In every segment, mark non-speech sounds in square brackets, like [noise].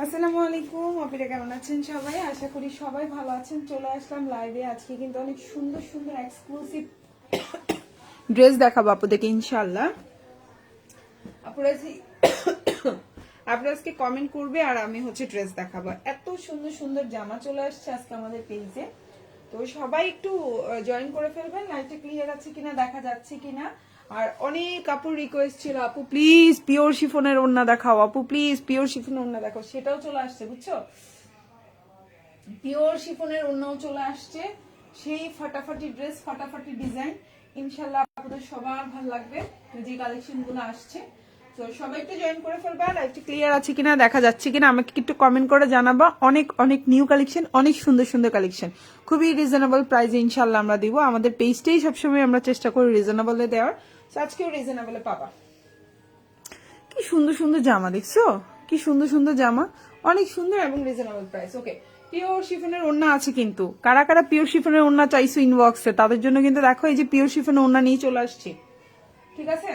আসসালামু আলাইকুম অপিরা কেমন আছেন সবাই? আশা করি সবাই ভালো আছেন। চলে আসলাম লাইভে আজকে কিন্তু অনেক সুন্দর সুন্দর এক্সক্লুসিভ ড্রেস দেখাবো আপনাদেরকে ইনশাল্লাহ আপনারা যে- আপনারা আজকে [coughs] কমেন্ট করবে আর আমি হচ্ছে ড্রেস দেখাবো। এত সুন্দর সুন্দর জামা চলে আসছে আজকে আমাদের পেজে তো সবাই একটু জয়েন করে ফেলবেন লাইটটা ক্লিয়ার আছে কিনা, দেখা যাচ্ছে কিনা। আর অনেক আপুর রিকোয়েস্ট ছিল, আপু প্লিজ পিওর শিফনের ওড়না দেখাও, আপু প্লিজ পিওর শিফনের ওড়না দেখাও। সেটাও চলে আসছে, বুঝছ? পিওর শিফনের ওড়নাও চলে আসছে। সেই ফাটাফাটি ড্রেস ফাটাফাটি ডিজাইন ইনশাল্লাহ আপনাদের সবার ভালো লাগবে। যে কালেকশনগুলো আসছে। তো সবাই একটু জয়েন করে ফেলবে একটু ক্লিয়ার আছে কিনা, দেখা যাচ্ছে কিনা, আমাকে একটু কমেন্ট করে জানাবা। অনেক অনেক নিউ কালেকশন অনেক সুন্দর সুন্দর কালেকশন খুবই রিজনেবল প্রাইসে ইনশাল্লাহ আমরা দিব। আমাদের পেজটাই সবসময় আমরা চেষ্টা করি রিজনেবলে দেওয়ার। তো আজকেও রিজনেবলে পাবা কি সুন্দর সুন্দর জামা দেখছ? কি সুন্দর সুন্দর জামা। অনেক সুন্দর এবং রিজনেবল প্রাইস ওকে পিওর শিফনের ওড়না আছে কিন্তু। কারা কারা পিওর শিফনের ওড়না চাইছো ইনবক্সে তাদের জন্য কিন্তু দেখো এই যে পিওর শিফনের ওড়না নিয়ে চলে আসছি। ঠিক আছে?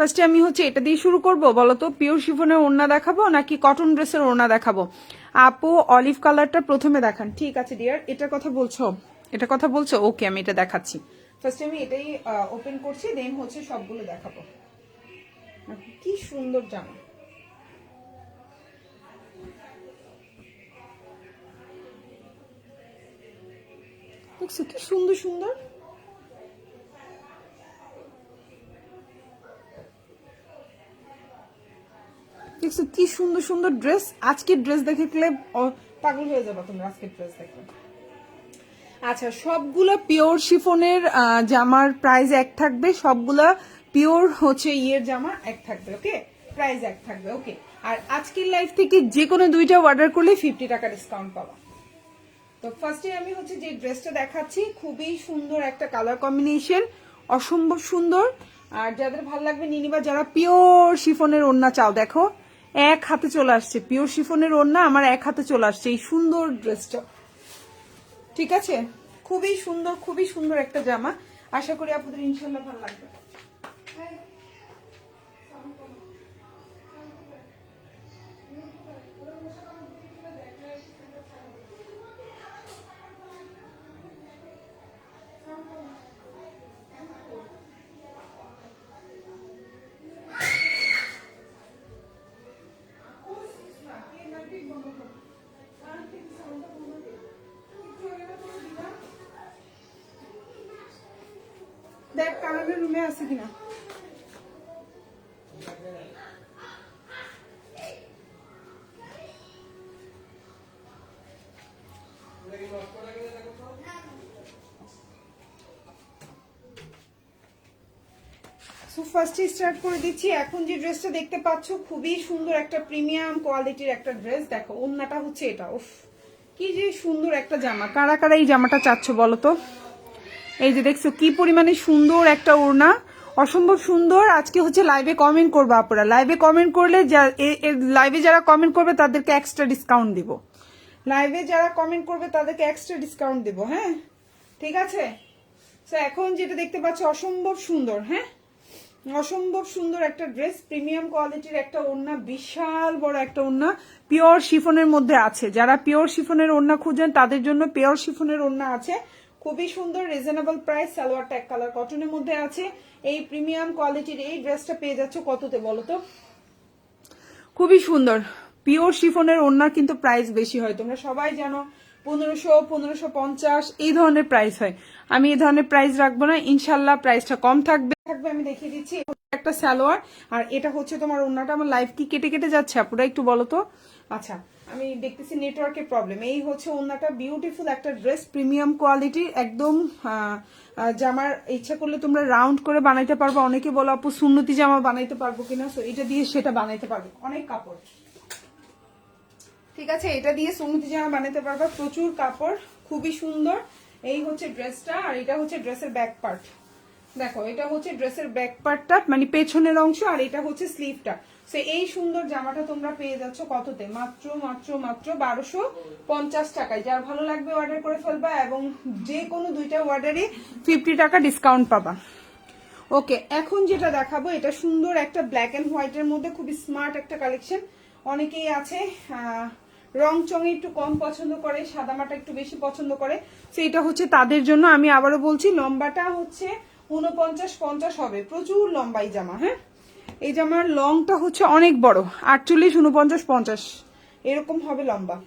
ফার্স্টে আমি হচ্ছে এটা দিয়ে শুরু করব বলো তো পিওর শিফনের ওড়না দেখাবো নাকি কটন ড্রেসের ওড়না দেখাবো? আপু অলিভ কালারটা প্রথমে দেখান। ঠিক আছে ডিয়ার এটার কথা বলছো? এটা কথা বলছো? ওকে আমি এটা দেখাচ্ছি। ফার্স্টে আমি এটাই ওপেন করছি দেন হচ্ছে সবগুলো দেখাবো। কি সুন্দর জামা। কি সুন্দর সুন্দর? দেখছ কি সুন্দর সুন্দর ড্রেস আজকের ড্রেস দেখে গেলে পাগল হয়ে যাবে তোমরা আজকের ড্রেস দেখলে। আচ্ছা সবগুলো পিওর শিফনের জামার প্রাইস এক থাকবে, সবগুলা পিওর হচ্ছে ইয়ের জামা এক থাকবে ওকে প্রাইস এক থাকবে ওকে আর আজকের লাইফ থেকে যে কোনো দুইটা অর্ডার করলে ফিফটি টাকা ডিসকাউন্ট পাবা। তো ফার্স্টে আমি হচ্ছে যে ড্রেসটা দেখাচ্ছি, খুবই সুন্দর একটা কালার কম্বিনেশন অসম্ভব সুন্দর। আর যাদের ভালো লাগবে, নিয়ে নিবা যারা পিওর শিফনের ওড়না চাও, দেখো। এক হাতে চলে আসছে। পিওর শিফনের ওড়না আমার এক হাতে চলে আসছে। এই সুন্দর ড্রেসটা ঠিক আছে? খুবই সুন্দর খুবই সুন্দর একটা জামা। আশা করি আপনাদের ইনশাল্লাহ ভালো লাগবে দেখ কানাডের রুমে আছে কিনা সো ফার্স্টে স্টার্ট করে দিচ্ছি। এখন যে ড্রেসটা দেখতে খুবই সুন্দর একটা প্রিমিয়াম কোয়ালিটির একটা ড্রেস দেখো হচ্ছে এটা। কি যে সুন্দর একটা জামা। কারা কারা এই জামাটা চাচ্ছ বলো তো? এই যে দেখছ, কি পরিমাণে সুন্দর একটা ওড়না। অসম্ভব সুন্দর। আজকে হচ্ছে লাইভে কমেন্ট করব আপনারা লাইভে কমেন্ট করলে লাইভে যারা কমেন্ট করবে, তাদেরকে এক্সট্রা ডিসকাউন্ট দিব। লাইভে যারা কমেন্ট করবে, তাদেরকে এক্সট্রা ডিসকাউন্ট দেবো হ্যাঁ? ঠিক আছে? তো এখন যেটা দেখতে পাচ্ছ, অসম্ভব সুন্দর হ্যাঁ? অসম্ভব সুন্দর একটা ড্রেস প্রিমিয়াম কোয়ালিটির একটা ওড়না, বিশাল বড় একটা ওড়না পিওর শিফনের মধ্যে আছে। যারা পিওর শিফনের ওড়না খুঁজেন, তাদের জন্য পিওর শিফনের ওড়না আছে। খুবই সুন্দর reasonable price salwar tag colour কটনের মধ্যে আছে। এই প্রিমিয়াম কোয়ালিটির এই ড্রেসটা পেয়ে যাচ্ছ কততে বলো তো? খুবই সুন্দর। পিওর শিফনের ওড়নার কিন্তু প্রাইস বেশি হয়। তোমরা সবাই জানো, পনেরোশো পনেরোশো পঞ্চাশ, এই ধরনের প্রাইস হয়। আমি এই ধরনের প্রাইস রাখব না, ইনশাল্লাহ প্রাইসটা কম থাকবে। থাকবে, আমি দেখিয়ে দিচ্ছি। একটা সালোয়ার, আর এটা হচ্ছে তোমার ওড়নাটা। আমার লাইফ কি কেটে কেটে যাচ্ছে, আপুরা একটু বলো তো? আচ্ছা আমি দেখতেছি নেটওয়ার্কের প্রবলেম এই হচ্ছে ওড়নাটা বিউটিফুল একটা ড্রেস প্রিমিয়াম কোয়ালিটির একদম জামার ইচ্ছা করলে তোমরা রাউন্ড করে বানাইতে পারবে। অনেকে বলো, আপু, সুন্নতি জামা বানাইতে পারব কিনা? সো এটা দিয়ে সেটা বানাইতে পারবে। অনেক কাপড়। ঠিক আছে, এটা দিয়ে সুন্নতি জামা বানাতে পারবে। প্রচুর কাপড়, খুবই সুন্দর। এই হচ্ছে ড্রেসটা আর এটা হচ্ছে ড্রেসের ব্যাক পার্ট দেখো, এটা হচ্ছে ড্রেসের ব্যাক পার্টটা মানে পেছনের অংশ আর এটা হচ্ছে স্লিভটা সো এই সুন্দর জামাটা তোমরা পেয়ে যাচ্ছ কততে? মাত্র মাত্র মাত্র বারোশো পঞ্চাশ টাকায়। যার ভালো লাগবে অর্ডার করে ফেলবা এবং যে কোনো দুইটা অর্ডারে ফিফটি টাকা ডিসকাউন্ট পাবা। ওকে এখন যেটা দেখাবো, এটা সুন্দর একটা ব্ল্যাক অ্যান্ড হোয়াইটের মধ্যে খুবই স্মার্ট একটা কালেকশন অনেকেই আছে রং চং একটু কম পছন্দ করে, সাদামাটা একটু বেশি পছন্দ করে। সেইটা হচ্ছে তাদের জন্য। আমি আবারও বলছি, লম্বাটা হচ্ছে উনপঞ্চাশ পঞ্চাশ হবে। প্রচুর লম্বাই জামা হ্যাঁ? এই জামার লংটা হচ্ছে অনেক বড়, আটচল্লিশ উনপঞ্চাশ পঞ্চাশ। এরকম হবে লম্বা।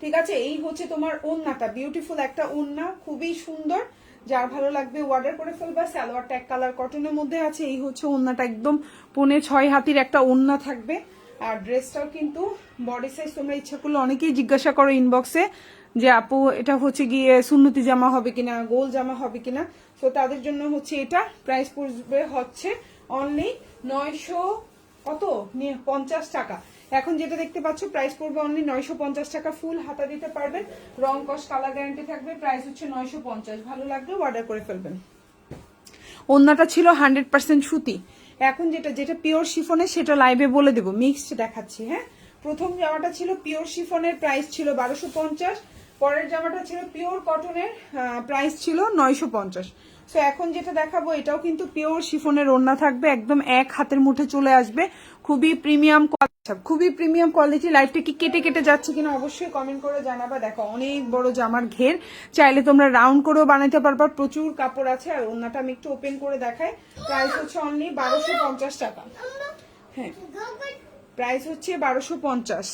ঠিক আছে, এই হচ্ছে তোমার ওন্নাটা। বিউটিফুল একটা ওন্না, খুবই সুন্দর। যার ভালো লাগবে অর্ডার করে ফেলবা। সালোয়ারটা এক কালার কটনের মধ্যে আছে। এই হচ্ছে ওন্নাটা একদম, পনে ছয় হাতির একটা ওন্না থাকবে। আর ড্রেসটাও কিন্তু বডি সাইজ তোমরা ইচ্ছা করলে অনেকেই জিজ্ঞাসা করো ইনবক্সে যে, আপু, এটা হচ্ছে গিয়ে সুন্নতি জামা হবে কিনা, গোল জামা হবে কিনা? তো তাদের জন্য হচ্ছে এটা প্রাইস পড়বে হচ্ছে অনলি নয়শো কত? পঞ্চাশ টাকা। এখন যেটা দেখতে পাচ্ছ প্রাইস পড়বে অনলি নয়শো পঞ্চাশ টাকা ফুল হাতা দিতে পারবেন। রং, কস কালার গ্যারান্টি থাকবে প্রাইস হচ্ছে নয়শো পঞ্চাশ। ভালো লাগলে অর্ডার করে ফেলবেন। ওন্নাটা ছিল হান্ড্রেড পার্সেন্ট সুতি। এখন যেটা যেটা পিওর শিফনের সেটা লাইভে বলে দেবো মিক্সড দেখাচ্ছি হ্যাঁ? প্রথম জামাটা ছিল পিওর শিফনের প্রাইস ছিল বারোশো পঞ্চাশ, পরের জামাটা ছিল পিওর কটনের প্রাইস ছিল নয়শো পঞ্চাশ। সো এখন যেটা দেখাবো, এটাও কিন্তু পিওর শিফনের ওড়না থাকবে, একদম এক হাতের মুঠে চলে আসবে। খুবই প্রিমিয়াম খুবই প্রিমিয়াম কোয়ালিটি লাইফটা কি কেটে কেটে যাচ্ছে কিনা অবশ্যই কমেন্ট করে জানাবা। দেখো, অনেক বড় জামার ঘের। চাইলে তোমরা রাউন্ড করেও বানাতে পারবা। প্রচুর কাপড় আছে আর ওড়নাটা আমি একটু ওপেন করে দেখাই। প্রাইস হচ্ছে অনলি বারোশো পঞ্চাশ টাকা। হ্যাঁ প্রাইস হচ্ছে বারোশো পঞ্চাশ।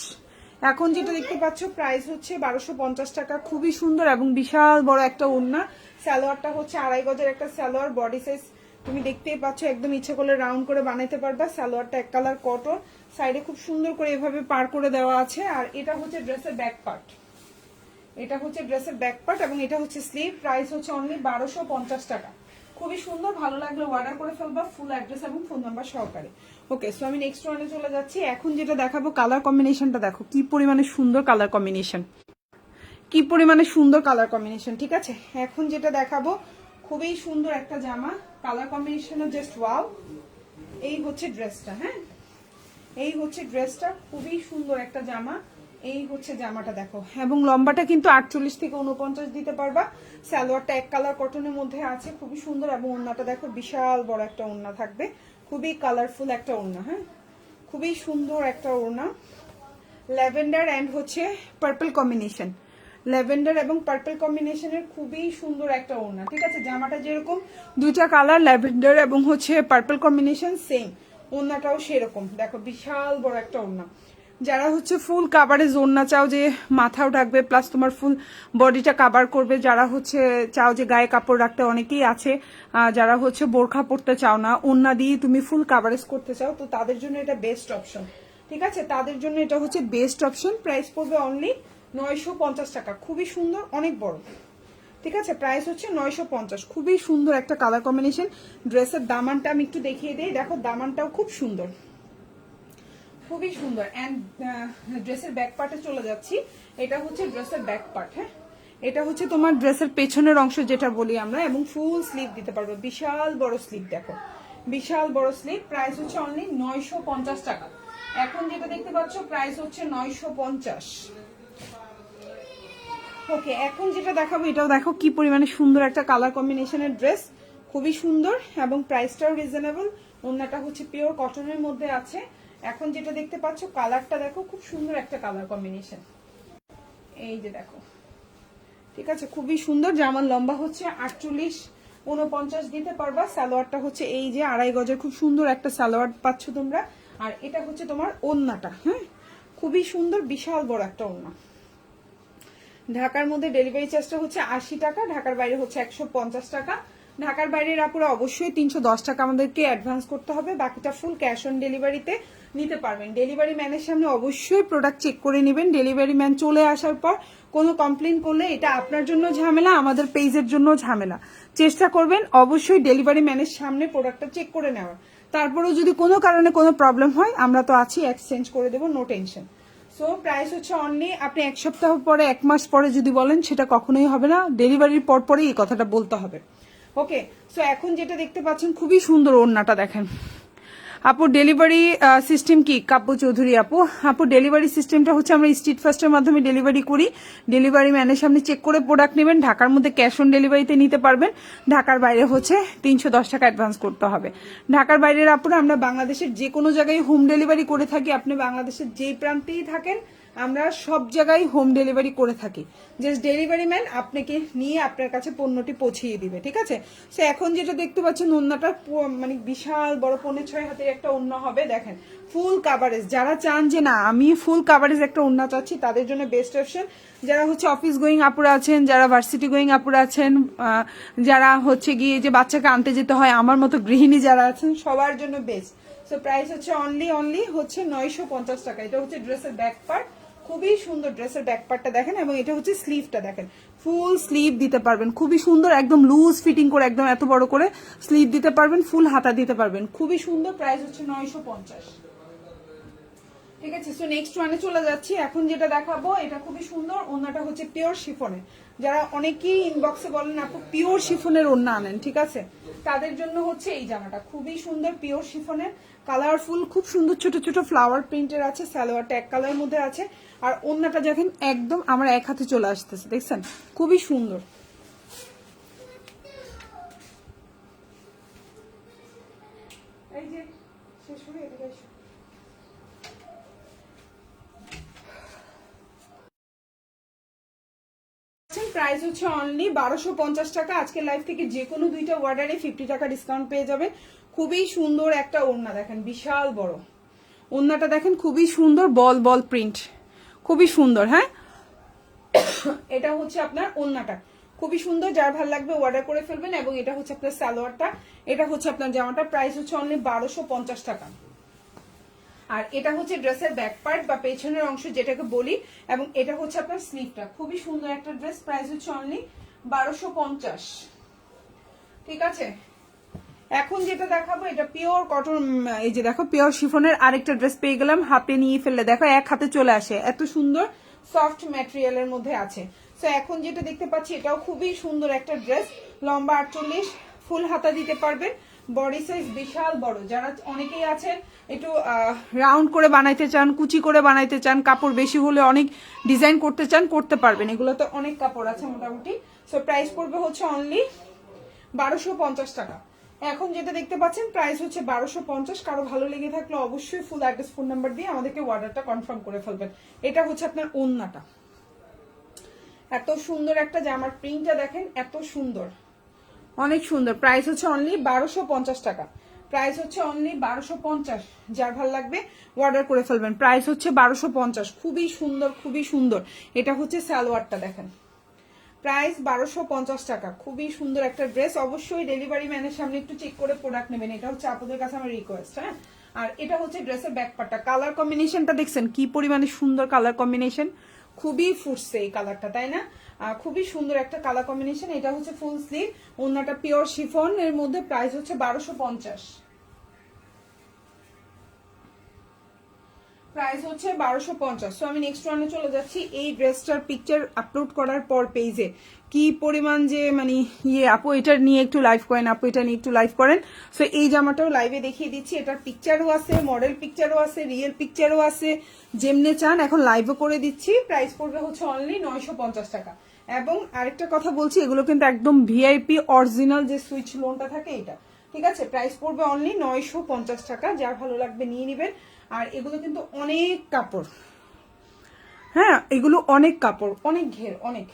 এখন যেটা দেখতে পাচ্ছ প্রাইস হচ্ছে বারোশো পঞ্চাশ টাকা। খুবই সুন্দর এবং বিশাল বড় একটা ওড়না সালোয়ারটা হচ্ছে আড়াই গজের একটা সালোয়ার বডি সাইজ তুমি দেখতেই পাচ্ছ, একদম ইচ্ছে করলে রাউন্ড করে বানাইতে পারবা। সালোয়ারটা এক কালার কটন সাইডে খুব সুন্দর করে এভাবে পার করে দেওয়া আছে। আর এটা হচ্ছে ড্রেসের ব্যাক পার্ট এটা হচ্ছে ড্রেসের ব্যাক পার্ট এবং এটা হচ্ছে স্লিভ প্রাইস হচ্ছে অনলি বারোশো পঞ্চাশ টাকা। খুবই সুন্দর, ভালো লাগলে অর্ডার করে ফেলবা ফুল অ্যাড্রেস এবং ফোন নাম্বার সহকারে। ওকে সো আমি নেক্সট ওয়ানে চলে যাচ্ছি। এখন যেটা দেখাবো কালার কম্বিনেশনটা দেখো। কি পরিমাণে সুন্দর কালার কম্বিনেশন কি পরিমাণে সুন্দর কালার কম্বিনেশন ঠিক আছে? এখন যেটা দেখাবো, খুবই সুন্দর একটা জামা। কালার কম্বিনেশনও জাস্ট ওয়াও এই হচ্ছে ড্রেসটা হ্যাঁ? এই হচ্ছে ড্রেসটা, খুবই সুন্দর একটা জামা। এই হচ্ছে জামাটা দেখো। এবং লম্বাটা কিন্তু আটচল্লিশ থেকে উনপঞ্চাশ দিতে পারবা। সালোয়ারটা এক কালার কটনের মধ্যে আছে, খুবই সুন্দর। এবং ওড়নাটা দেখো, বিশাল বড় একটা ওড়না থাকবে। খুবই কালারফুল একটা ওড়না হ্যাঁ? খুবই সুন্দর একটা ওড়না। ল্যাভেন্ডার অ্যান্ড হচ্ছে পার্পল কম্বিনেশন ল্যাভেন্ডার এবং পার্পল কম্বিনেশনের খুবই সুন্দর একটা ওড়না, ঠিক আছে? জামাটা যেরকম, দুইটা কালার, ল্যাভেন্ডার এবং হচ্ছে পার্পল কম্বিনেশন, সেম। ওড়নাটাও সেরকম। দেখো, বিশাল বড় একটা ওড়না। যারা হচ্ছে ফুল কাভারেজ ওড়না চাও যে মাথাও রাখবে প্লাস তোমার ফুল বডিটা কাভার করবে, যারা হচ্ছে চাও যে গায়ে কাপড় রাখতে অনেকেই আছে যারা হচ্ছে বোরখা পরতে চাও না, ওড়না দিয়ে তুমি ফুল কাভারেজ করতে চাও, তো তাদের জন্য এটা বেস্ট অপশন ঠিক আছে? তাদের জন্য এটা হচ্ছে বেস্ট অপশন প্রাইস পড়বে অনলি নয়শো পঞ্চাশ টাকা। খুবই সুন্দর, অনেক বড়। ঠিক আছে? প্রাইস হচ্ছে নয়শো পঞ্চাশ। খুবই সুন্দর একটা কালার কম্বিনেশন ড্রেসের দামানটা আমি একটু দেখিয়ে দিই। দেখো, দামানটাও খুব সুন্দর। খুবই সুন্দর। অ্যান্ড ড্রেসের ব্যাক পার্টে চলে যাচ্ছি। এটা হচ্ছে ড্রেসের ব্যাক পার্ট হ্যাঁ? এটা হচ্ছে তোমার ড্রেসের পেছনের অংশ যেটা বলি আমরা, এবং ফুল স্লিভ দিতে পারব। বিশাল বড় স্লিভ দেখো। বিশাল বড় স্লিভ প্রাইস হচ্ছে অনলি নয়শো পঞ্চাশ টাকা। এখন যেটা দেখতে পাচ্ছ প্রাইস হচ্ছে নয়শো পঞ্চাশ। ওকে এখন যেটা দেখাবো, এটাও দেখো কি পরিমাণে সুন্দর একটা কালার কম্বিনেশনের ড্রেস খুবই সুন্দর এবং প্রাইসটাও রিজনেবল ওনাটা হচ্ছে পিওর কটনের মধ্যে আছে। এখন যেটা দেখতে পাচ্ছ কালারটা দেখো, খুব সুন্দর একটা কালার কম্বিনেশন এই যে দেখো। ঠিক আছে, খুবই সুন্দর। জামার লম্বা হচ্ছে আটচল্লিশ উনপঞ্চাশ দিতে পারবা। সালোয়ারটা হচ্ছে এই যে আড়াই গজের খুব সুন্দর একটা সালোয়ার পাচ্ছ তোমরা। আর এটা হচ্ছে তোমার ওন্নাটা হ্যাঁ? খুবই সুন্দর, বিশাল বড় একটা ওন্না। ঢাকার মধ্যে ডেলিভারি চার্জটা হচ্ছে আশি টাকা, ঢাকার বাইরে হচ্ছে একশো পঞ্চাশ টাকা। ঢাকার বাইরের আপুরা অবশ্যই তিনশো দশ টাকা আমাদেরকে অ্যাডভান্স করতে হবে, বাকিটা ফুল ক্যাশ অন ডেলিভারিতে নিতে পারবেন। ডেলিভারি ম্যানের সামনে অবশ্যই প্রোডাক্ট চেক করে নেবেন। ডেলিভারি ম্যান চলে আসার পর কোনো কমপ্লেন করলে এটা আপনার জন্য ঝামেলা, আমাদের পেজের জন্য ঝামেলা। চেষ্টা করবেন অবশ্যই ডেলিভারি ম্যানের সামনে প্রোডাক্টটা চেক করে নেওয়ার। তারপরেও যদি কোনো কারণে কোনো প্রবলেম হয়, আমরা তো আছি এক্সচেঞ্জ করে দেবো নো টেনশন সো প্রাইস হচ্ছে অনলি আপনি এক সপ্তাহ পরে, এক মাস পরে যদি বলেন, সেটা কখনোই হবে না। ডেলিভারির পর পরেই এই কথাটা বলতে হবে। ওকে সো এখন যেটা দেখতে পাচ্ছেন, খুবই সুন্দর ওড়নাটা দেখেন। আপু ডেলিভারি সিস্টেম কি? কাব্য চৌধুরী আপু। আপু ডেলিভারি সিস্টেমটা হচ্ছে আমরা স্ট্রিট ফার্স্টের মাধ্যমে ডেলিভারি করি। ডেলিভারি ম্যানের সামনে চেক করে প্রোডাক্ট নেবেন। ঢাকার মধ্যে ক্যাশ অন ডেলিভারিতে নিতে পারবেন। ঢাকার বাইরে হচ্ছে তিনশো দশ টাকা অ্যাডভান্স করতে হবে। ঢাকার বাইরের আপুরা, আমরা বাংলাদেশের যে কোনো জায়গায় হোম ডেলিভারি করে থাকি। আপনি বাংলাদেশের যেই প্রান্তেই থাকেন আমরা সব জায়গায় হোম ডেলিভারি করে থাকি। জাস্ট ডেলিভারি ম্যান আপনাকে নিয়ে আপনার কাছে পণ্যটি পৌঁছিয়ে দিবে, ঠিক আছে? সে এখন যেটা দেখতে পাচ্ছেন পু- মানে বিশাল বড় পনেরো ছয় হাতের একটা ওন্না হবে, দেখেন। ফুল কাভারেজ যারা চান যে, না, আমি ফুল কাভারেজ একটা ওন্না চাচ্ছি, তাদের জন্য বেস্ট অপশন যারা হচ্ছে অফিস গোয়িং আপুরা আছেন, যারা ভার্সিটি গোয়িং আপুরা আছেন যারা হচ্ছে গিয়ে যে বাচ্চাকে আনতে যেতে হয়, আমার মতো গৃহিণী যারা আছেন, সবার জন্য বেস্ট সো প্রাইস হচ্ছে অনলি অনলি হচ্ছে নয়শো পঞ্চাশ টাকা। এটা হচ্ছে ড্রেসের ব্যাক পার্ট খুবই সুন্দর ড্রেসের ব্যাক পার্টটা দেখেন এবং এটা হচ্ছে স্লিভটা দেখেন। ফুল স্লিভ দিতে পারবেন। খুবই সুন্দর, একদম লুজ ফিটিং করে, একদম এত বড় করে স্লিভ দিতে পারবেন ফুল হাতা দিতে পারবেন। খুবই সুন্দর প্রাইস হচ্ছে নয়শো পঞ্চাশ। ঠিক আছে সো নেক্সট ওয়ানে চলে যাচ্ছি। এখন যেটা দেখাবো, এটা খুবই সুন্দর ওন্নাটা হচ্ছে পিওর শিফনের যারা অনেকেই ইনবক্সে বলেন, আপু পিওর শিফনের ওন্না আনেন। ঠিক আছে? তাদের জন্য হচ্ছে এই জামাটা। খুবই সুন্দর পিওর শিফনের কালারফুল খুব সুন্দর ছোট ছোট ফ্লাওয়ার প্রিন্টের আছে সালোয়ারটা এক কালার মধ্যে আছে। আর ওন্নাটা দেখেন একদম আমার এক হাতে চলে আসতেছে, দেখছেন? খুবই সুন্দর। প্রাইস হচ্ছে অনলি বারোশো টাকা। আজকের লাইফ থেকে যে কোনো দুইটা অর্ডারে ফিফটি টাকা ডিসকাউন্ট পেয়ে যাবেন। খুবই সুন্দর একটা ওড়না দেখেন, বিশাল বড়। ওড়নাটা দেখেন খুবই সুন্দর, বল বল প্রিন্ট খুবই সুন্দর হ্যাঁ? [coughs] এটা হচ্ছে আপনার ওড়নাটা। খুবই সুন্দর, যার ভালো লাগবে অর্ডার করে ফেলবেন এবং এটা হচ্ছে আপনার সালোয়ারটা। এটা হচ্ছে আপনার জামাটা প্রাইস হচ্ছে অনলি বারোশো পঞ্চাশ টাকা। আর এটা হচ্ছে ড্রেসের ব্যাক পার্ট বা পেছনের অংশ, যেটাকে বলি, এবং এটা হচ্ছে আপনার স্লিভটা খুবই সুন্দর একটা ড্রেস প্রাইস হচ্ছে অনলি বারোশো পঞ্চাশ। ঠিক আছে? এখন যেটা দেখাবো, এটা পিওর কটন এই যে দেখো পিওর শিফনের আরেকটা ড্রেস পেয়ে গেলাম, হাতে নিয়ে ফেললে। দেখো, এক হাতে চলে আসে, এত সুন্দর সফট ম্যাটেরিয়ালের মধ্যে আছে। তো এখন যেটা দেখতে পাচ্ছি, এটাও খুবই সুন্দর একটা ড্রেস লম্বা আটচল্লিশ ফুল হাতা দিতে পারবেন বডি সাইজ বিশাল বড়। যারা অনেকেই আছেন, একটু রাউন্ড করে বানাইতে চান, কুচি করে বানাইতে চান, কাপড় বেশি হলে অনেক ডিজাইন করতে চান, করতে পারবেন। এগুলো তো অনেক কাপড় আছে মোটামুটি। সো প্রাইস পড়বে হচ্ছে অনলি বারোশো টাকা। এখন যেটা দেখতে পাচ্ছেন প্রাইস হচ্ছে বারোশো পঞ্চাশ। কারও ভালো লেগে থাকলে অবশ্যই ফুল অ্যাড্রেস ফোন নাম্বার দিয়ে আমাদেরকে অর্ডারটা কনফার্ম করে ফেলবেন। এটা হচ্ছে আপনার ওন্নাটা। এত সুন্দর একটা জামার প্রিন্টটা দেখেন, এত সুন্দর। অনেক সুন্দর। প্রাইস হচ্ছে অনলি বারোশো পঞ্চাশ টাকা। প্রাইস হচ্ছে অনলি বারোশো পঞ্চাশ। যার ভালো লাগবে অর্ডার করে ফেলবেন। প্রাইস হচ্ছে বারোশো পঞ্চাশ। খুবই সুন্দর খুবই সুন্দর। এটা হচ্ছে সালোয়ারটা দেখেন। প্রাইস বারোশো পঞ্চাশ টাকা। খুবই সুন্দর একটা ড্রেস। অবশ্যই ডেলিভারি ম্যানের সামনে একটু চেক করে প্রোডাক্ট নেবেন। এটা হচ্ছে আপনাদের কাছে আমার রিকোয়েস্ট হ্যাঁ? আর এটা হচ্ছে ড্রেসের ব্যাকপারটা কালার কম্বিনেশনটা দেখছেন? কি পরিমাণে সুন্দর কালার কম্বিনেশন খুবই ফুটছে এই কালারটা তাই না? খুবই সুন্দর একটা কালার কম্বিনেশন এটা হচ্ছে ফুল স্লিভ অন্যটা পিওর শিফন এর মধ্যে প্রাইস হচ্ছে বারোশো পঞ্চাশ। প্রাইস হচ্ছে বারোশো পঞ্চাশ। তো আমি নেক্সট ওয়ানে চলে যাচ্ছি। এই ড্রেসটার পিকচার আপলোড করার পর পেজে কি পরিমাণ যে মানে ইয়ে আপু এটা নিয়ে একটু লাইভ করেন, আপু এটা নিয়ে একটু লাইভ করেন। সো এই জামাটাও লাইভে দেখিয়ে দিচ্ছি। এটার পিকচারও আছে মডেল পিকচারও আছে রিয়েল পিকচারও আছে। যেমনে চান, এখন লাইভও করে দিচ্ছি। প্রাইস পড়বে হচ্ছে অনলি নয়শো পঞ্চাশ টাকা। এবং আরেকটা কথা বলছি, এগুলো কিন্তু একদম ভিআইপি অরিজিনাল যে সুইচ লোনটা থাকে এটা ঠিক আছে? প্রাইস পড়বে অনলি নয়শো পঞ্চাশ টাকা। যার ভালো লাগবে নিয়ে নেবেন। আর এগুলো কিন্তু অনেক কাপড়। হ্যাঁ এগুলো অনেক কাপড়। অনেক ঘের অনেক।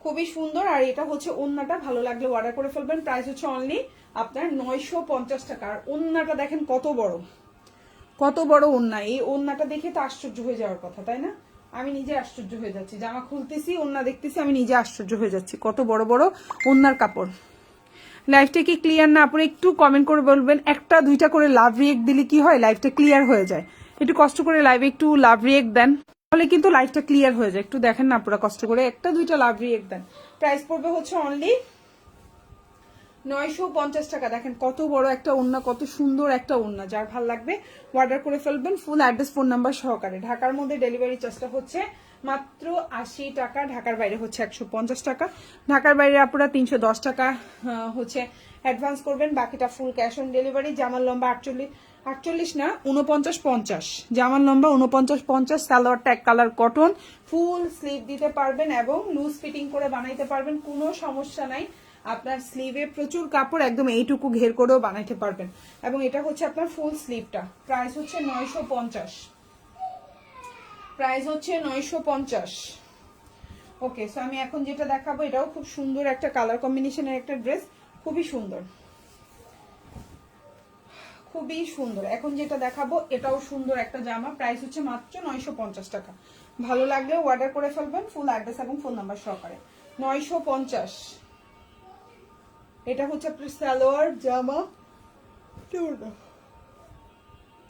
খুবই সুন্দর আর এটা হচ্ছে ওন্নাটা। ভালো লাগলে অর্ডার করে ফেলবেন। প্রাইস হচ্ছে অনলি আপনার নয়শো পঞ্চাশ টাকা। আর ওন্নাটা দেখেন কত বড়। কত বড় ওন্না? এই ওন্নাটা দেখে তো আশ্চর্য হয়ে যাওয়ার কথা তাই না? আমি নিজে আশ্চর্য হয়ে যাচ্ছি। জামা খুলতেছি ওন্না দেখতেছি আমি নিজে আশ্চর্য হয়ে যাচ্ছি। কত বড় বড় ওন্নার কাপড়। লাইফটা কি ক্লিয়ার না? আপনি একটু কমেন্ট করে বলবেন। একটা, দুইটা করে লাভ রিয়েক্ট দিলে কি হয়? লাইফটা ক্লিয়ার হয়ে যায়। একটু কষ্ট করে লাইভে একটু লাভ রিয়েক্ট দেন। তাহলে কিন্তু লাইফটা ক্লিয়ার হয়ে যায়। একটু দেখেন না, পুরো কষ্ট করে একটা, দুইটা লাভ রিয়েক্ট দেন। প্রাইস পড়বে হচ্ছে অনলি নয়শো পঞ্চাশ টাকা। দেখেন কত বড় একটা ওন্না কত সুন্দর একটা ওন্না যার ভালো লাগবে অর্ডার করে ফেলবেন ফুল অ্যাড্রেস ফোন নাম্বার সহকারে। ঢাকার মধ্যে ডেলিভারি চার্জটা হচ্ছে মাত্র আশি টাকা, ঢাকার বাইরে হচ্ছে একশো পঞ্চাশ টাকা। ঢাকার বাইরে আপনারা তিনশো দশ টাকা হচ্ছে অ্যাডভান্স করবেন। বাকিটা ফুল ক্যাশ অন ডেলিভারি জামার লম্বা আটচল্লিশ আটচল্লিশ না উনপঞ্চাশ পঞ্চাশ। জামার লম্বা উনপঞ্চাশ পঞ্চাশ, সালোয়ারটা এক কালার কটন ফুল স্লিভ দিতে পারবেন এবং লুজ ফিটিং করে বানাইতে পারবেন। কোনো সমস্যা নাই। আপনার স্লিভে প্রচুর কাপড়, একদম এইটুকু ঘের করেও বানাইতে পারবেন। এবং এটা হচ্ছে আপনার ফুল স্লিভটা প্রাইস হচ্ছে নয়শো পঞ্চাশ। প্রাইস হচ্ছে নয়শো পঞ্চাশ। ওকে সো আমি এখন যেটা দেখাবো, এটাও খুব সুন্দর একটা কালার কম্বিনেশনের একটা ড্রেস খুবই সুন্দর। খুবই সুন্দর। এখন যেটা দেখাবো, এটাও সুন্দর একটা জামা প্রাইস হচ্ছে মাত্র নয়শো পঞ্চাশ টাকা। ভালো লাগলে অর্ডার করে ফেলবেন ফুল অ্যাড্রেস এবং ফোন নাম্বার সহকারে। নয়শো পঞ্চাশ। এটা হচ্ছে আপনার সালোয়ার জামা।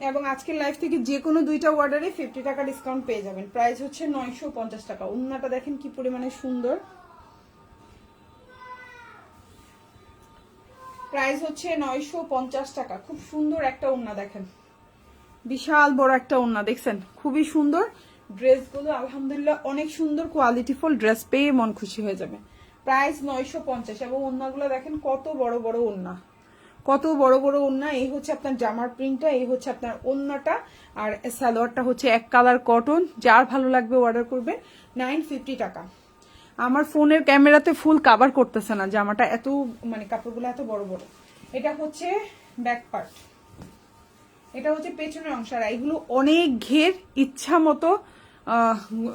এবং আজকের লাইফ থেকে যে কোনো দুইটা অর্ডারে ফিফটি টাকা ডিসকাউন্ট পেয়ে যাবেন। প্রাইস হচ্ছে নয়শো পঞ্চাশ টাকা। উন্নাটা দেখেন কি পরিমাণে সুন্দর। প্রাইস হচ্ছে নয়শো পঞ্চাশ টাকা। খুব সুন্দর একটা উন্না দেখেন। বিশাল বড় একটা উন্না, দেখছেন? খুবই সুন্দর। ড্রেসগুলো আলহামদুলিল্লাহ অনেক সুন্দর কোয়ালিটিফুল ড্রেস পেয়ে মন খুশি হয়ে যাবে। প্রাইস নয়শো পঞ্চাশ এবং ওন্নাগুলো দেখেন কত বড় বড় ওন্না কত বড় বড় ওন্না এই হচ্ছে আপনার জামার প্রিন্টটা এই হচ্ছে আপনার ওন্নাটা আর সালোয়ারটা হচ্ছে এক কালার কটন যার ভালো লাগবে অর্ডার করবে নাইন ফিফটি টাকা। আমার ফোনের ক্যামেরাতে ফুল কাভার করতেছে না জামাটা, এত মানে কাপড়গুলো এত বড় বড়। এটা হচ্ছে ব্যাক পার্ট এটা হচ্ছে পেছনের অংশ, আর এইগুলো অনেক ঘের ইচ্ছা মতো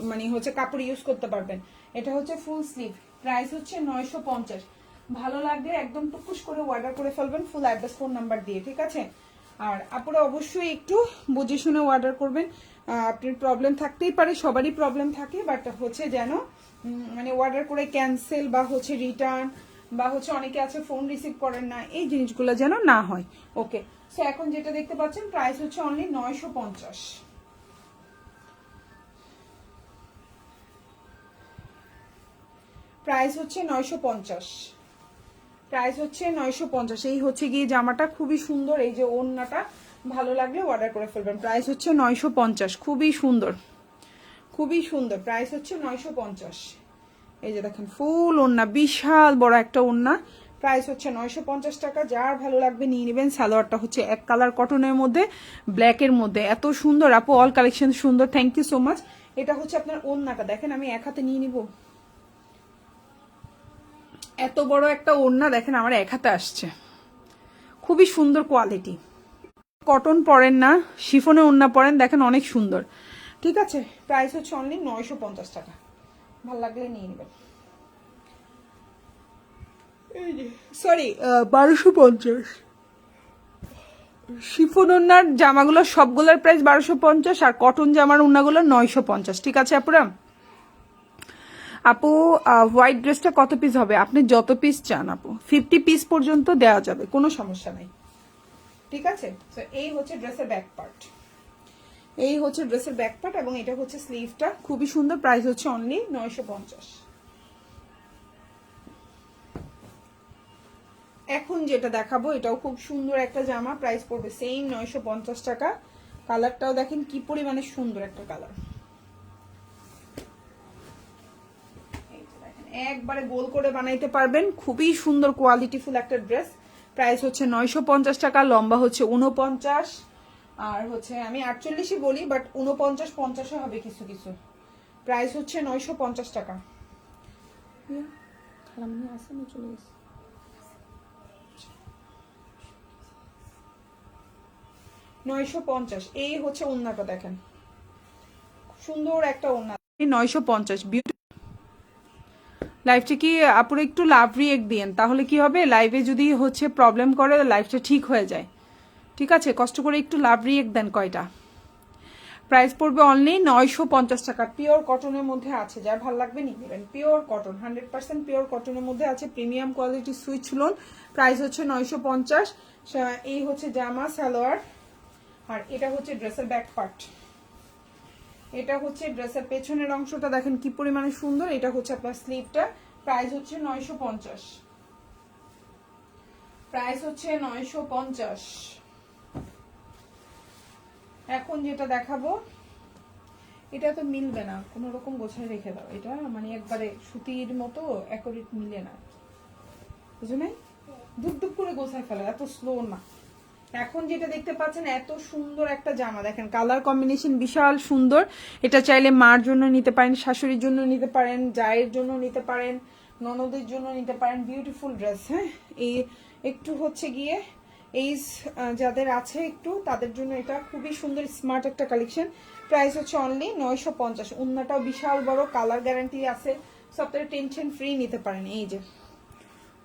মানে হচ্ছে কাপড় ইউজ করতে পারবেন। এটা হচ্ছে ফুল স্লিভ প্রাইস হচ্ছে নয়শো পঞ্চাশ। ভালো লাগলে একদম টুকুস করে অর্ডার করে ফেলবেন ফুল অ্যাড্রেস ফোন নাম্বার দিয়ে, ঠিক আছে? আর আপনারা অবশ্যই একটু বুঝে শুনে অর্ডার করবেন। আপনার প্রবলেম থাকতেই পারে, সবারই প্রবলেম থাকে বাট হচ্ছে যেন মানে অর্ডার করে ক্যান্সেল বা হচ্ছে রিটার্ন বা হচ্ছে অনেকে আছে ফোন রিসিভ করেন না, এই জিনিসগুলো যেন না হয়। ওকে সো এখন যেটা দেখতে পাচ্ছেন প্রাইস হচ্ছে অনলি নয়শো পঞ্চাশ। প্রাইস হচ্ছে নয়শো পঞ্চাশ। প্রাইস হচ্ছে নয়শো পঞ্চাশ। এই হচ্ছে গিয়ে জামাটা, খুবই সুন্দর। এই যে ওড়নাটা, ভালো লাগলে অর্ডার করে ফেলবেন। প্রাইস হচ্ছে নয়শো পঞ্চাশ। খুবই সুন্দর। খুবই সুন্দর। প্রাইস হচ্ছে নয়শো পঞ্চাশ। এই যে দেখেন, ফুল ওড়না, বিশাল বড় একটা ওড়না। প্রাইস হচ্ছে নয়শো পঞ্চাশ টাকা। যার ভালো লাগবে নিয়ে নেবেন। সালোয়ারটা হচ্ছে এক কালার কটনের মধ্যে ব্ল্যাকের মধ্যে। এত সুন্দর। আপু অল কালেকশন সুন্দর। থ্যাংক ইউ সো মাচ এটা হচ্ছে আপনার ওড়নাটা। দেখেন, আমি এক হাতে নিয়ে নিব। এত বড় একটা ওড়না দেখেন, আমার এক হাতে আসছে। খুবই সুন্দর কোয়ালিটি কটন পরেন না শিফনে ওড়না পরেন, দেখেন অনেক সুন্দর। ঠিক আছে প্রাইস হচ্ছে অনলি নয়শো পঞ্চাশ টাকা। ভালো লাগলে নিয়ে নেবেন। সরি বারোশো পঞ্চাশ। শিফন ওনার জামাগুলো সবগুলোর প্রাইস বারোশো পঞ্চাশ আর কটন জামার ওনাগুলো নয়শো পঞ্চাশ। ঠিক আছে আপুরা আপু হোয়াইট ড্রেসটা কত পিস হবে? আপনি যত পিস চান আপু। ফিফটি পিস পর্যন্ত দেওয়া যাবে, কোনো সমস্যা নাই। ঠিক আছে? এই হচ্ছে ড্রেসের ব্যাক পার্ট এই হচ্ছে ড্রেসের ব্যাক পার্ট এবং এটা হচ্ছে স্লিভটা খুবই সুন্দর প্রাইস হচ্ছে অনলি নয়শো পঞ্চাশ। এখন যেটা দেখাবো, এটাও খুব সুন্দর একটা জামা প্রাইস পড়বে সেম নয়শো পঞ্চাশ টাকা। কালারটাও দেখেন কি পরিমাণে সুন্দর একটা কালার একবারে গোল করে বানাইতে পারবেন। খুবই সুন্দর কোয়ালিটিফুল একটা ড্রেস প্রাইস হচ্ছে নয়শো পঞ্চাশ টাকা লম্বা হচ্ছে উনপঞ্চাশ আর হচ্ছে আমি আটচল্লিশই বলি বাট উনপঞ্চাশ পঞ্চাশও হবে কিছু কিছু। প্রাইস হচ্ছে নয়শো পঞ্চাশ টাকা। নয়শো পঞ্চাশ এই হচ্ছে ওন্নাটা দেখেন। সুন্দর একটা ওন্না। নয়শো পঞ্চাশ লাইভটা কি আপুর একটু লাভ রিয়েক্ট দিয়েন। তাহলে কি হবে? লাইভে যদি হচ্ছে প্রবলেম করে লাইভটা ঠিক হয়ে যায়। ঠিক আছে? কষ্ট করে একটু লাভ রিয়েক্ট দেন কয়টা? প্রাইস পড়বে অনলি নয়শো পঞ্চাশ টাকা। পিওর কটনের মধ্যে আছে। যার ভালো লাগবে নিয়ে নেবেন। Pure cotton hundred percent pure কটনের মধ্যে আছে। Premium quality Swiss lawn price হচ্ছে নয়শো পঞ্চাশ। এই হচ্ছে জামা, সালোয়ার। আর এটা হচ্ছে ড্রেসের ব্যাক পার্ট এটা হচ্ছে ড্রেসের পেছনের অংশটা, দেখেন কি পরিমাণে সুন্দর। এটা হচ্ছে আপনার স্লিভটা প্রাইস হচ্ছে নয়শো পঞ্চাশ। প্রাইস হচ্ছে নয়শো পঞ্চাশ। এখন যেটা দেখাবো, এটা তো মিলবে না। কোনো রকম গোছায় রেখে দাও। এটা মানে একবারে সুতির মতো অ্যাকোরেট মিলে না। বুঝো নাই ধুপ ধুপ করে গোছায় ফেলে, এত স্লো না। এখন যেটা দেখতে পাচ্ছেন, এত সুন্দর একটা জামা। দেখেন, কালার কম্বিনেশন বিশাল সুন্দর। এটা চাইলে মার জন্য নিতে পারেন, শাশুড়ির জন্য নিতে পারেন, জায়ের জন্য নিতে পারেন, ননদের জন্য নিতে পারেন। বিউটিফুল ড্রেস হ্যাঁ? এই একটু হচ্ছে গিয়ে এই যাদের আছে একটু, তাদের জন্য এটা খুবই সুন্দর স্মার্ট একটা কালেকশন প্রাইস হচ্ছে অনলি নয়শো পঞ্চাশ। উন্নাটাও বিশাল বড় কালার গ্যারান্টি আছে। সপ্তাহে টেনশন ফ্রি নিতে পারেন। এই যে,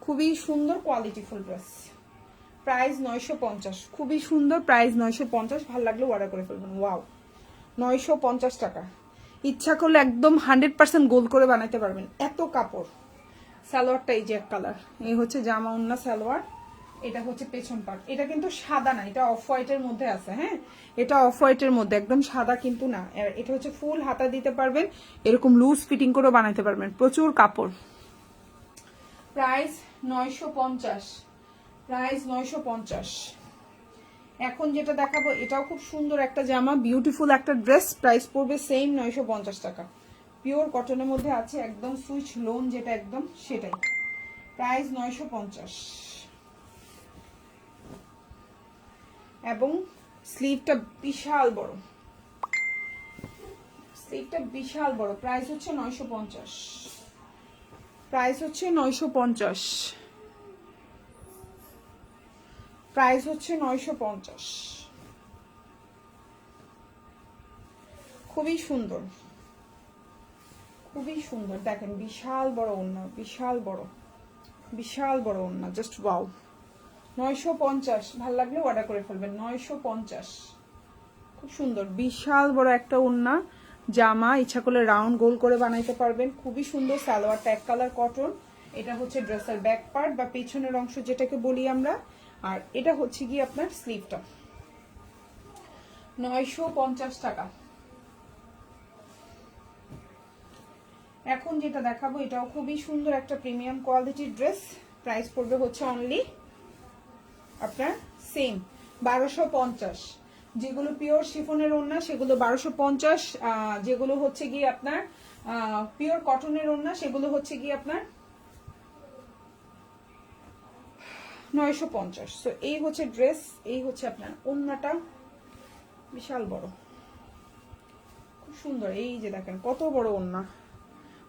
খুবই সুন্দর কোয়ালিটিফুল ড্রেস প্রাইস নয়শো পঞ্চাশ। খুবই সুন্দর প্রাইস নয়শো পঞ্চাশ। ভালো লাগলে অর্ডার করে ফেলবেন। ওয়াও নয়শো পঞ্চাশ টাকা। ইচ্ছা করলে একদম হান্ড্রেড পার্সেন্ট গোল করে বানাইতে পারবেন। এত কাপড়। সালোয়ারটা এই যে এক কালার এই হচ্ছে জামা উন্না সালোয়ার। এটা হচ্ছে পেছন পার্ট এটা কিন্তু সাদা না, এটা অফ হোয়াইটের মধ্যে আছে হ্যাঁ? এটা অফ হোয়াইটের মধ্যে, একদম সাদা কিন্তু না। এটা হচ্ছে ফুল হাতা দিতে পারবেন। এরকম লুজ ফিটিং করেও বানাইতে পারবেন। প্রচুর কাপড়। প্রাইস নয়শো পঞ্চাশ। প্রাইস নয়শো পঞ্চাশ। এখন যেটা দেখাবো, এটাও খুব সুন্দর একটা জামা বিউটিফুল একটা ড্রেস প্রাইস পড়বে সেম নয়শো পঞ্চাশ টাকা। পিওর কটনের মধ্যে আছে একদম সুইচ লোন যেটা একদম, সেটাই। প্রাইস নয়শো পঞ্চাশ। এবং স্লিভটা বিশাল বড়। স্লিভটা বিশাল বড়। প্রাইস হচ্ছে নয়শো পঞ্চাশ। প্রাইস হচ্ছে নয়শো পঞ্চাশ। প্রাইস হচ্ছে নয়শো পঞ্চাশ। খুবই সুন্দর। খুবই সুন্দর। দেখেন, বিশাল বড় ওন্না বিশাল বড় বিশাল বড় ওন্না জাস্ট ওয়াও নয়শো পঞ্চাশ, ভালো লাগলে অর্ডার করে ফেলবেন, নয়শো পঞ্চাশ। খুব সুন্দর, বিশাল বড় একটা ওন্না জামা, ইচ্ছা করলে রাউন্ড গোল করে বানাইতে পারবেন। খুবই সুন্দর সালোয়ার ট্যাগ কালার কটন এটা হচ্ছে ড্রেসের ব্যাক পার্ট বা পেছনের অংশ, যেটাকে বলি আমরা। আর এটা হচ্ছে কি আপনার স্লিভটা নয়শো পঞ্চাশ টাকা। এখন যেটা দেখাবো, এটাও খুবই সুন্দর একটা প্রিমিয়াম কোয়ালিটির ড্রেস প্রাইস পড়বে হচ্ছে অনলি আপনার সেম বারোশো পঞ্চাশ। যেগুলো পিওর শিফনের ওড়না, সেগুলো বারোশো পঞ্চাশ। যেগুলো হচ্ছে গিয়ে আপনার পিওর কটনের ওড়না, সেগুলো হচ্ছে গিয়ে আপনার নয়শো পঞ্চাশ। তো এই হচ্ছে ড্রেস এই হচ্ছে আপনার ওড়নাটা বিশাল বড়। খুব সুন্দর। এই যে দেখেন, কত বড় ওড়না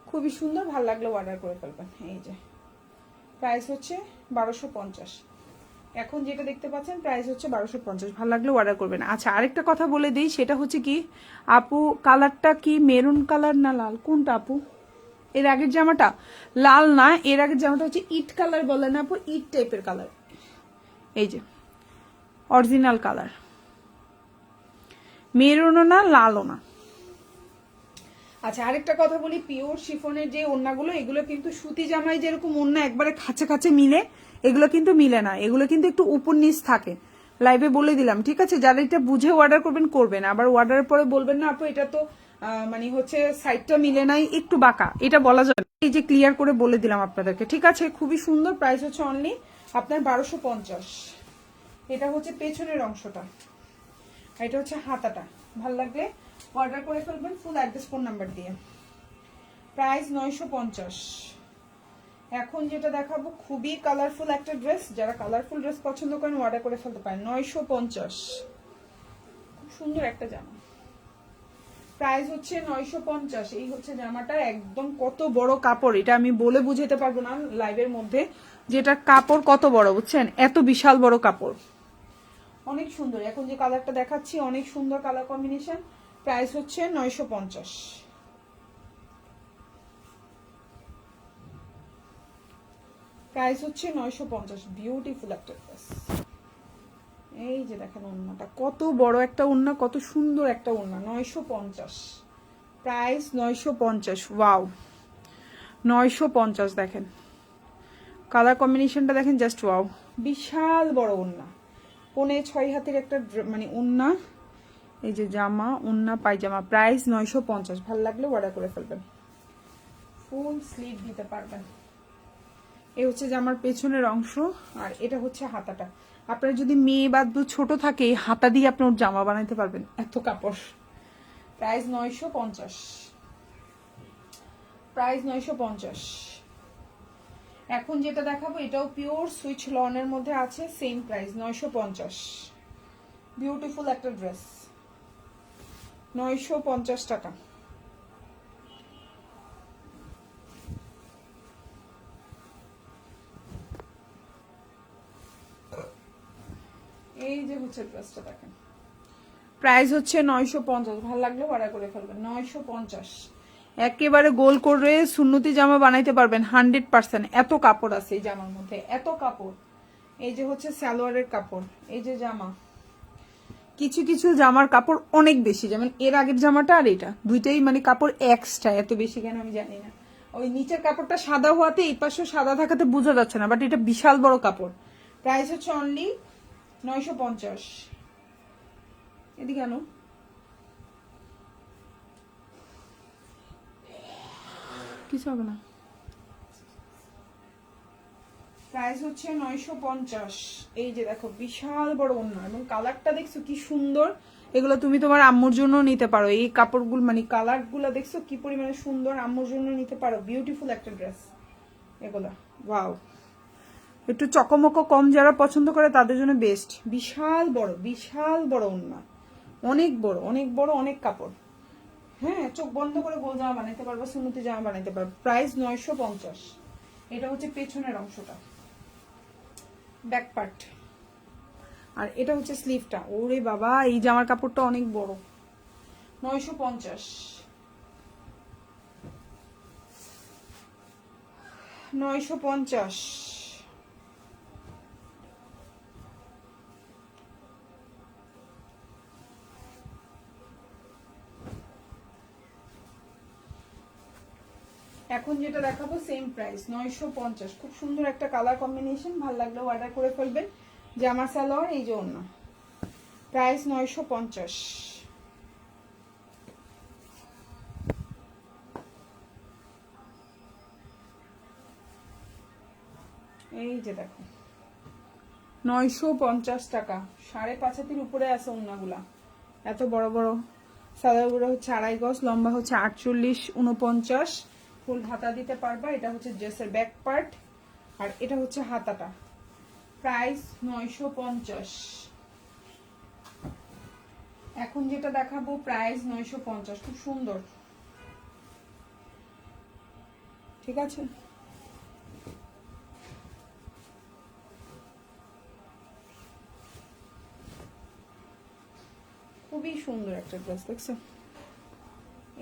খুবই সুন্দর, ভালো লাগলে অর্ডার করে ফেলবেন। এই যে প্রাইস হচ্ছে বারোশো পঞ্চাশ। এখন যেটা দেখতে পাচ্ছেন প্রাইস হচ্ছে বারোশো পঞ্চাশ। ভালো লাগলে অর্ডার করবেন। আচ্ছা আরেকটা কথা বলে দিই, সেটা হচ্ছে কি, আপু কালারটা কি মেরুন কালার না লাল? কোনটা আপু? এর আগের জামাটা লাল না, এর আগের জামাটা হচ্ছে ইট কালার বলে না আপু? ইট টাইপের কালার। এই যে, অরিজিনাল কালার। মেরুনও না, লালও না। আচ্ছা আরেকটা কথা বলি, পিওর শিফনের যে ওন্নাগুলো, এগুলো কিন্তু সুতি জামায় যেরকম ওন্না একবারে খাঁচে খাঁচে মিলে, এগুলো কিন্তু মিলে না। এগুলো কিন্তু একটু উপর নিচ থাকে। লাইভে বলে দিলাম, ঠিক আছে? যারা এটা বুঝে অর্ডার করবেন করবেন। আবার অর্ডারের পরে বলবেন, না আপু, এটা তো মানে হচ্ছে সাইডটা মিলে নাই, একটু বাঁকা। এটা বলা যাবে এই যে ক্লিয়ার করে বলে দিলাম আপনাদেরকে, ঠিক আছে? খুবই সুন্দর প্রাইস হচ্ছে অনলি আপনার বারোশো পঞ্চাশ। এটা হচ্ছে পেছনের অংশটা। আর এটা হচ্ছে হাতাটা। ভালো লাগলে অর্ডার করে ফেলবেন ফুল অ্যাড্রেস ফোন নাম্বার দিয়ে। প্রাইস নয়শো পঞ্চাশ। এখন যেটা দেখাবো, খুবই কালারফুল একটা ড্রেস যারা কালারফুল ড্রেস পছন্দ করেন অর্ডার করে ফেলতে পারেন। নয়শো পঞ্চাশ। খুব সুন্দর একটা জামা। প্রাইস হচ্ছে নয়শো পঞ্চাশ। এই হচ্ছে জামাটা, একদম কত বড় কাপড়, এটা আমি বলে বুঝাতে পারব না লাইভের মধ্যে। যেটা কাপড় কত বড়, বুঝছেন? এত বিশাল বড় কাপড়। অনেক সুন্দর। এখন যে কালারটা দেখাচ্ছি, অনেক সুন্দর কালার কম্বিনেশন প্রাইস হচ্ছে নয়শো পঞ্চাশ। প্রাইস হচ্ছে নয়শো পঞ্চাশ। বিউটিফুল একটা ড্রেস এই যে দেখেন ওড়নাটা, কত বড় একটা ওড়না, কত সুন্দর একটা ওড়না, নয়শো পঞ্চাশ। প্রাইস নয়শো পঞ্চাশ, ওয়াও। নয়শো পঞ্চাশ দেখেন। কালার কম্বিনেশনটা দেখেন, জাস্ট ওয়াও। বিশাল বড় ওড়না। পনে ছয় হাতের একটা মানে ওড়না, এই যে জামা, ওড়না, পায়জামা। প্রাইস নয়শো পঞ্চাশ। ভালো লাগলে অর্ডার করে ফেলবেন। ফুল স্লিভ দিতে পারবেন। এ হচ্ছে জামার পেছনের অংশ, আর এটা হচ্ছে হাতাটা। আপনার যদি মেয়ে বা দু ছোট থাকে হাতা দিয়ে আপনি ওর জামা বানাইতে পারবেন। এত কাপড়। প্রাইস নয়শো পঞ্চাশ। প্রাইস নয়শো পঞ্চাশ। এখন যেটা দেখাবো, এটাও পিওর সুইচ লনের মধ্যে আছে, সেম প্রাইস, নয়শো পঞ্চাশ। বিউটিফুল একটা ড্রেস। নয়শো পঞ্চাশ টাকা। এই যে হচ্ছে ড্রেসটা দেখেন। প্রাইস হচ্ছে নয়শো পঞ্চাশ, ভালো লাগলে অর্ডার করে ফেলবেন, নয়শো পঞ্চাশ। একেবারে গোল করে সুন্নতি জামা বানাইতে পারবেন, হান্ড্রেড পার্সেন্ট। এত কাপড় আছে এই জামার মধ্যে, এত কাপড়। এই যে হচ্ছে সালোয়ারের কাপড়, এই যে জামা। কিছু কিছু জামার কাপড় অনেক বেশি, যেমন এর আগের জামাটা আর এটা। দুইটাই মানে কাপড় এক্সট্রা এত বেশি কেন আমি জানি না। ওই নিচের কাপড়টা সাদা হওয়াতে এই পাশে সাদা থাকাতে বোঝা যাচ্ছে না বাট এটা বিশাল বড় কাপড়। প্রাইস হচ্ছে অনলি নয়শো পঞ্চাশ। এদিকে আনো। কিছু হবে না। প্রাইস হচ্ছে নয়শো পঞ্চাশ। এই যে দেখো বিশাল বড় অন্য। এবং কালারটা দেখছ কি সুন্দর। এগুলো তুমি তোমার আম্মুর জন্য নিতে পারো। এই কাপড়গুলো মানে কালারগুলো দেখছ কি পরিমাণে সুন্দর আম্মুর জন্য নিতে পারো। বিউটিফুল একটা ড্রেস এগুলা। ওয়াও একটু চকমকো কম যারা পছন্দ করে তাদের জন্য বেস্ট বিশাল বড় বিশাল বড় ওন্না অনেক বড় অনেক বড়, অনেক কাপড়। হ্যাঁ চোখ বন্ধ করে গোল জামা বানাইতে পারব, সুন্নতি জামা বানাইতে পারব। প্রাইস নয়শো পঞ্চাশ। এটা হচ্ছে পেছনের অংশটা। ব্যাক পার্ট আর এটা হচ্ছে স্লিভটা ওরে বাবা, এই জামার কাপড়টা অনেক বড়। নয়শো পঞ্চাশ। নয়শো পঞ্চাশ। এখন যেটা দেখাবো সেম প্রাইস নয়শো পঞ্চাশ। খুব সুন্দর একটা কালার কম্বিনেশন ভালো লাগলেও অর্ডার করে ফেলবেন। জামা সালোয়ার এই যে অন্য প্রাইস নয়শো পঞ্চাশ। এই যে দেখো। নয়শো পঞ্চাশ টাকা। সাড়ে পাঁচ হাতির উপরে আছে ওনাগুলা এত বড় বড়। সাদাগুলো হচ্ছে আড়াই গজ, লম্বা হচ্ছে আটচল্লিশ উনপঞ্চাশ ফুল হাতা দিতে পারবা। এটা হচ্ছে ড্রেসের ব্যাক পার্ট আর এটা হচ্ছে হাতাটা। প্রাইস নয়শো পঞ্চাশ। এখন যেটা দেখাবো প্রাইস নয়শো পঞ্চাশ। খুব সুন্দর। ঠিক আছে? খুবই সুন্দর একটা ড্রেস দেখছ?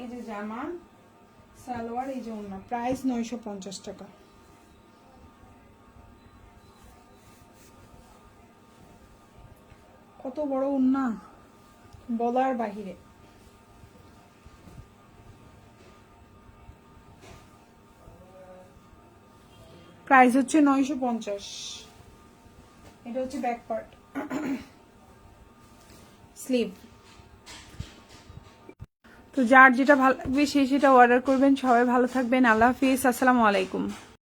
এই যে জামা। সালোয়ার, এই যে ওনা প্রাইস নয়শো পঞ্চাশ টাকা। কত বড় উন্না বলার বাহিরে। প্রাইস হচ্ছে নয়শো পঞ্চাশ। এটা হচ্ছে ব্যাক পার্ট। [coughs] স্লিভ। তো যার যেটা ভালো লাগবে সেই সেটা অর্ডার করবেন। সবাই ভালো থাকবেন। আল্লাহ হাফিজ। আসসালামু আলাইকুম।